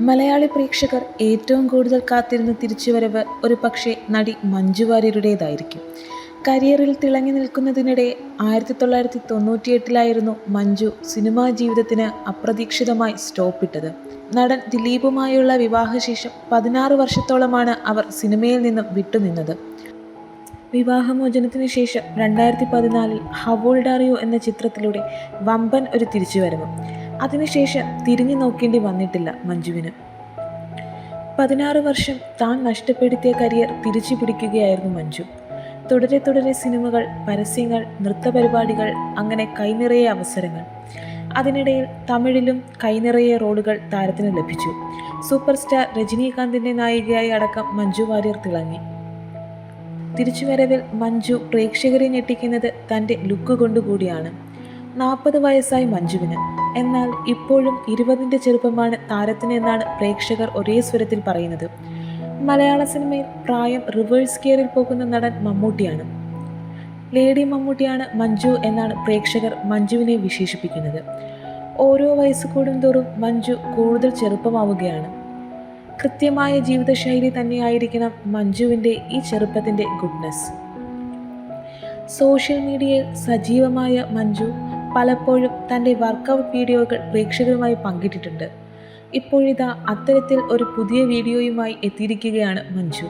മലയാളി പ്രേക്ഷകർ ഏറ്റവും കൂടുതൽ കാത്തിരുന്ന തിരിച്ചുവരവ് ഒരു പക്ഷേ നടി മഞ്ജു വാര്യരുടേതായിരിക്കും. കരിയറിൽ തിളങ്ങി നിൽക്കുന്നതിനിടെ ആയിരത്തി തൊള്ളായിരത്തി തൊണ്ണൂറ്റിയെട്ടിലായിരുന്നു മഞ്ജു സിനിമാ ജീവിതത്തിന് അപ്രതീക്ഷിതമായി സ്റ്റോപ്പിട്ടത്. നടൻ ദിലീപുമായുള്ള വിവാഹശേഷം പതിനാറ് വർഷത്തോളമാണ് അവർ സിനിമയിൽ നിന്നും വിട്ടുനിന്നത്. വിവാഹമോചനത്തിന് ശേഷം രണ്ടായിരത്തി പതിനാലിൽ ഹവോൾഡാറിയോ എന്ന ചിത്രത്തിലൂടെ വമ്പൻ ഒരു തിരിച്ചുവരവ്. അതിനുശേഷം തിരിഞ്ഞു നോക്കേണ്ടി വന്നിട്ടില്ല മഞ്ജുവിന്. പതിനാറ് വർഷം താൻ നഷ്ടപ്പെടുത്തിയ കരിയർ തിരിച്ചു പിടിക്കുകയായിരുന്നു മഞ്ജു. തുടരെ തുടരെ സിനിമകൾ പരസ്യങ്ങൾ നൃത്തപരിപാടികൾ അങ്ങനെ കൈനിറയെ അവസരങ്ങൾ. അതിനിടയിൽ തമിഴിലും കൈനിറയെ റോളുകൾ താരത്തിന് ലഭിച്ചു. സൂപ്പർ സ്റ്റാർ രജനീകാന്തിന്റെ നായികയായി അടക്കം മഞ്ജു വാര്യർ തിളങ്ങി. തിരിച്ചുവരവിൽ മഞ്ജു പ്രേക്ഷകരെ ഞെട്ടിക്കുന്നത് തന്റെ ലുക്ക് കൊണ്ടുകൂടിയാണ്. നാൽപ്പത് വയസ്സായി മഞ്ജുവിന്. എന്നാൽ ഇപ്പോഴും ഇരുപതിന്റെ ചെറുപ്പമാണ് താരത്തിന് എന്നാണ് പ്രേക്ഷകർ ഒരേ സ്വരത്തിൽ പറയുന്നത്. മലയാള സിനിമയിൽ പ്രായം റിവേഴ്സ് ഗിയറിൽ പോകുന്ന നടൻ മമ്മൂട്ടിയാണ്. ലേഡി മമ്മൂട്ടിയാണ് മഞ്ജു എന്നാണ് പ്രേക്ഷകർ മഞ്ജുവിനെ വിശേഷിപ്പിക്കുന്നത്. ഓരോ വയസ്സ് കൂടും തോറും മഞ്ജു കൂടുതൽ ചെറുപ്പമാവുകയാണ്. കൃത്യമായ ജീവിതശൈലി തന്നെയായിരിക്കണം മഞ്ജുവിന്റെ ഈ ചെറുപ്പത്തിന്റെ ഗുഡ്നെസ്. സോഷ്യൽ മീഡിയയിൽ സജീവമായ മഞ്ജു പലപ്പോഴും തന്റെ വർക്കൗട്ട് വീഡിയോകൾ പ്രേക്ഷകരുമായി പങ്കിട്ടിട്ടുണ്ട്. ഇപ്പോഴിതാ അത്തരത്തിൽ ഒരു പുതിയ വീഡിയോയുമായി എത്തിയിരിക്കുകയാണ് മഞ്ജു.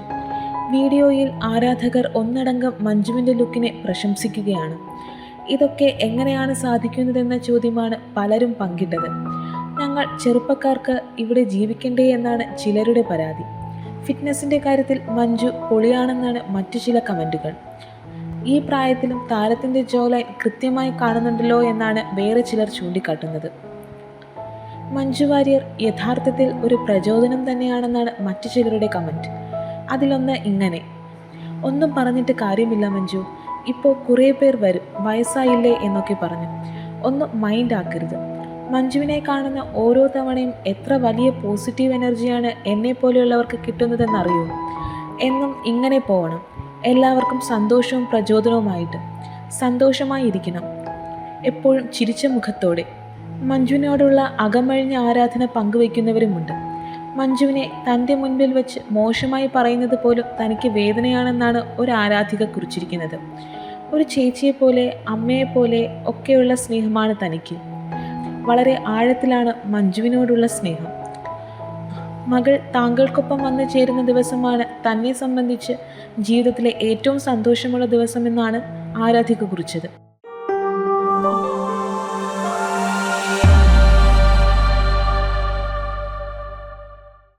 വീഡിയോയിൽ ആരാധകർ ഒന്നടങ്കം മഞ്ജുവിന്റെ ലുക്കിനെ പ്രശംസിക്കുകയാണ്. ഇതൊക്കെ എങ്ങനെയാണ് സാധിക്കുന്നതെന്ന ചോദ്യമാണ് പലരും പങ്കിട്ടത്. ഞങ്ങൾ ചെറുപ്പക്കാർക്ക് ഇവിടെ ജീവിക്കണ്ടേ എന്നാണ് ചിലരുടെ പരാതി. ഫിറ്റ്നസിന്റെ കാര്യത്തിൽ മഞ്ജു പൊളിയാണെന്നാണ് മറ്റു ചില കമന്റുകൾ. ഈ പ്രായത്തിലും താരത്തിന്റെ ജോല കൃത്യമായി കാണുന്നുണ്ടല്ലോ എന്നാണ് വേറെ ചിലർ ചൂണ്ടിക്കാട്ടുന്നത്. മഞ്ജു വാര്യർ യഥാർത്ഥത്തിൽ ഒരു പ്രചോദനം തന്നെയാണെന്നാണ് മറ്റു ചിലരുടെ കമന്റ് അതിലൊന്ന് ഇങ്ങനെ. ഒന്നും പറഞ്ഞിട്ട് കാര്യമില്ല മഞ്ജു. ഇപ്പോൾ കുറേ പേർ വരും. വയസ്സായില്ലേ എന്നൊക്കെ പറഞ്ഞു. ഒന്ന് മൈൻഡ് ആക്കരുത്. മഞ്ജുവിനെ കാണുന്ന ഓരോ തവണയും എത്ര വലിയ പോസിറ്റീവ് എനർജിയാണ് എന്നെ പോലെയുള്ളവർക്ക് കിട്ടുന്നതെന്നറിയൂ? എന്നും ഇങ്ങനെ പോകണം എല്ലാവർക്കും സന്തോഷവും പ്രചോദനവുമായിട്ട് സന്തോഷമായി ഇരിക്കണം എപ്പോഴും ചിരിച്ച മുഖത്തോടെ. മഞ്ജുവിനോടുള്ള അകമഴിഞ്ഞ ആരാധന പങ്കുവയ്ക്കുന്നവരുമുണ്ട്. മഞ്ജുവിനെ തന്റെ മുൻപിൽ വെച്ച് മോശമായി പറയുന്നത് പോലും തനിക്ക് വേദനയാണെന്നാണ് ഒരു ആരാധിക കുറിച്ചിരിക്കുന്നത്. ഒരു ചേച്ചിയെപ്പോലെ അമ്മയെപ്പോലെ ഒക്കെയുള്ള സ്നേഹമാണ് തനിക്ക്. വളരെ ആഴത്തിലാണ് മഞ്ജുവിനോടുള്ള സ്നേഹം. മകൾ താങ്കൾക്കൊപ്പം വന്നു ചേരുന്ന ദിവസമാണ് തന്നെ സംബന്ധിച്ച് ജീവിതത്തിലെ ഏറ്റവും സന്തോഷമുള്ള ദിവസമെന്നാണ് ആരാധിക കുറിച്ചത്.